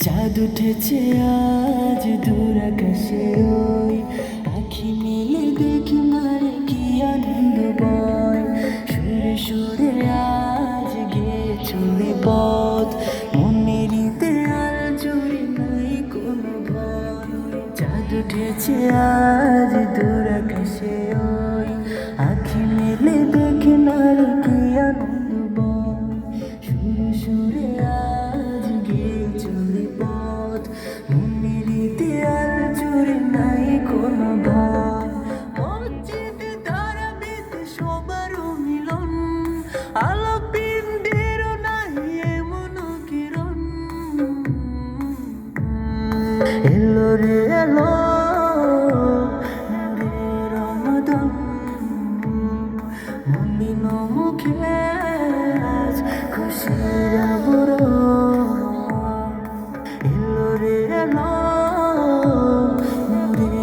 চাঁদ উঠেছে আজ দূর আকাশে ওই আখি মেলে দেখি মারে কি আনন্দ বয় সুরে সুরে আজ গিয়ে চলে পথ, মনের দেয়াল জুড়ে নাই কোনো ভয় চাঁদ উঠেছে আজ দূর আকাশে ওই আখি মেলে দেখি মারে কি আনন্দ বয় সুরে সুরে আজ ভয় মসজিদে দাঁড়াবিতে সবার মিলন আলো পিন্ডের এমন কিরণ এলো রে এলো নূরের রমাদান মুখে আজ খুশির আবরণ এলো রে